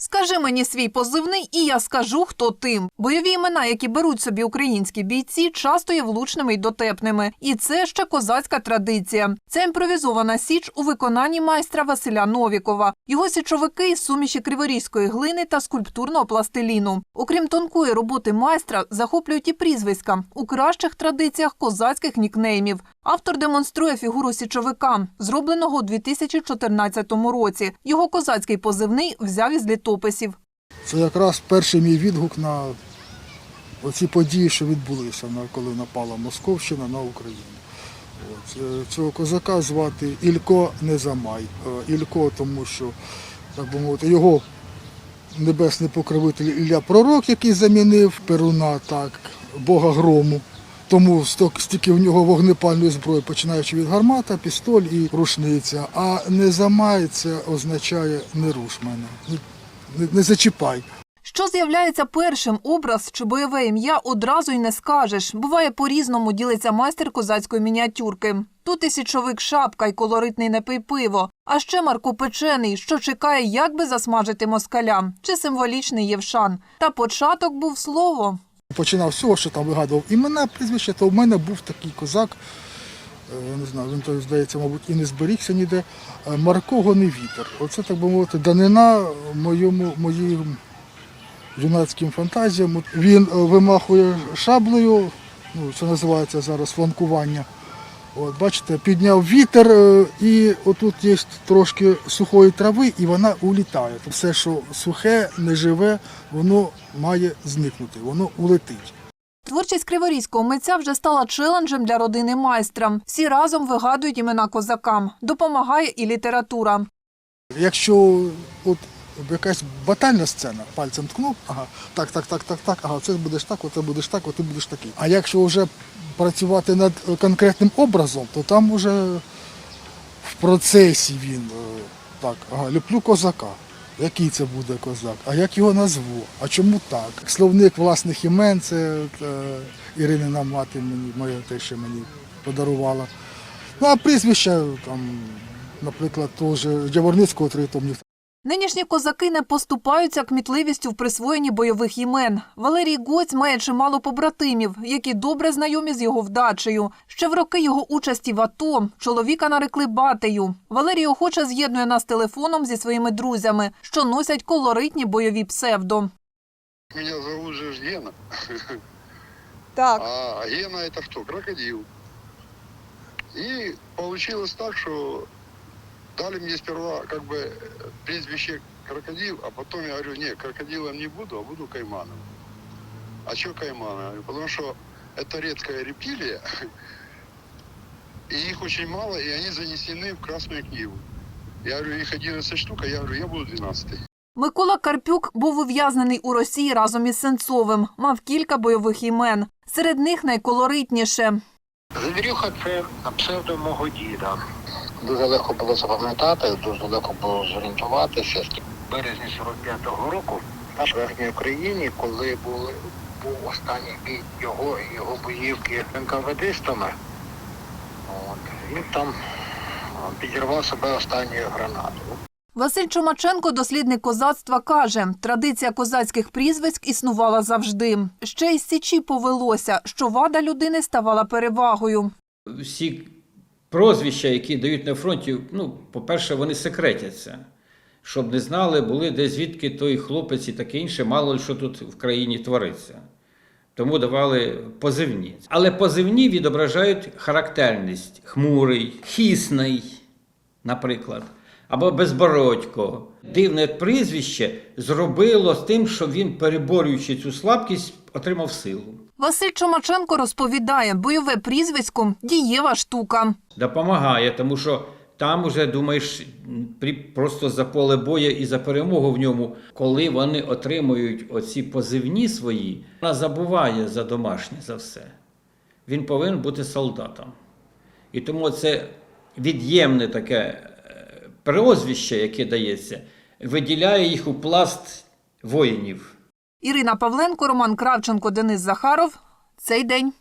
Скажи мені свій позивний, і я скажу, хто тим. Бойові імена, які беруть собі українські бійці, часто є влучними й дотепними. І це ще козацька традиція. Це імпровізована січ у виконанні майстра Василя Новікова. Його січовики суміші криворізької глини та скульптурного пластиліну. Окрім тонкої роботи майстра, захоплюють і прізвиська у кращих традиціях козацьких нікнеймів. Автор демонструє фігуру січовика, зробленого у 2014 році. Його козацький позивний взяв із літописів. Це якраз перший мій відгук на оці події, що відбулися, коли напала Московщина на Україну. От, е, цього козака звати Ілько Незамай. Е, Ілько, тому що, так би мовити, його небесний покровитель Ілля Пророк, який замінив Перуна, так, Бога грому. Тому стільки в нього вогнепальної зброї, починаючи від гармата, пістоль і рушниця. А незамай це означає не руш мене, не, не, не зачіпай. Що з'являється першим образ чи бойове ім'я одразу й не скажеш. Буває по-різному ділиться майстер козацької мініатюрки. Тут і січовик шапка, й колоритний непий пиво. А ще Марко Печений, що чекає, як би засмажити москаля, чи символічний Євшан. Та початок був слово. Починав з цього, що там вигадував імена, прізвища, то в мене був такий козак, е, не знаю, він то, здається, мабуть, і не зберігся ніде. е, Марко Гоневітер. Оце, так би мовити, данина моєму, моїм юнацьким фантазіям. Він е, вимахує шаблею, ну, це називається зараз фланкування. От, бачите, підняв вітер, е, і отут є трошки сухої трави, і вона улітає. Все, що сухе, неживе, воно має зникнути, воно улетить. Творчість криворізького митця вже стала челенджем для родини майстра. Всі разом вигадують імена козакам. Допомагає і література. Якщо от якась батальна сцена, пальцем ткнув, ага, так, так, так, так, так, ага, це будеш так, оце будеш так, ти будеш такий. А якщо вже працювати над конкретним образом, то там вже в процесі він е, так, ага, люблю козака. Який це буде козак? А як його назву? А чому так? Словник власних імен це е, Іринина мати мені, моя те, що мені подарувала. Ну а прізвища там, наприклад, теж Яворницького тритомник. Нинішні козаки не поступаються кмітливістю в присвоєнні бойових імен. Валерій Гоць має чимало побратимів, які добре знайомі з його вдачею. Ще в роки його участі в АТО чоловіка нарекли батею. Валерій охоче з'єднує нас телефоном зі своїми друзями, що носять колоритні бойові псевдо. Меня зовут же Гена. Так. А Гена это кто? Крокодил. И получилось так, что дали мне сперва как бы э, прозвище крокодил, а потом я говорю, не, крокодилом не буду, а буду кайманом. А что кайманом? Я говорю, Потому что это редкая рептилия, и их очень мало, и они занесены в Красную книгу. Я говорю, их 11 штук, а я говорю, я буду 12 Микола Карпюк був ув'язнений у Росії разом із Сенцовим. Мав кілька бойових імен. Серед них найколоритніше. Завірюха це псевдо мого діда. Дуже легко було запам'ятати, дуже легко було зорієнтуватися. В березні 45-го року в Верхній Україні, коли були, був останній бій його і його боївки з НКВДистами, от, він там підірвав себе останньою гранатою. Василь Чумаченко, дослідник козацтва, каже, традиція козацьких прізвиськ існувала завжди. Ще й січі повелося, що вада людини ставала перевагою. всі прозвища, які дають на фронті, ну, по-перше, вони секретяться. Щоб не знали, були де звідки той хлопець і таке інше, мало що тут в країні твориться. Тому давали позивні. Але позивні відображають характерність: хмурий, хісний, наприклад, або безбородько. Дивне прізвище зробило з тим, що він, переборюючи цю слабкість, отримав силу. Василь Чумаченко розповідає, бойове прізвисько дієва штука. допомагає, тому що там уже думаєш просто за поле бою і за перемогу в ньому, коли вони отримують оці позивні свої, вона забуває за домашнє за все. Він повинен бути солдатом. І тому це від'ємне таке е, прізвище, яке дається, виділяє їх у пласт воїнів. Ірина Павленко, Роман Кравченко, Денис Захаров. Цей день.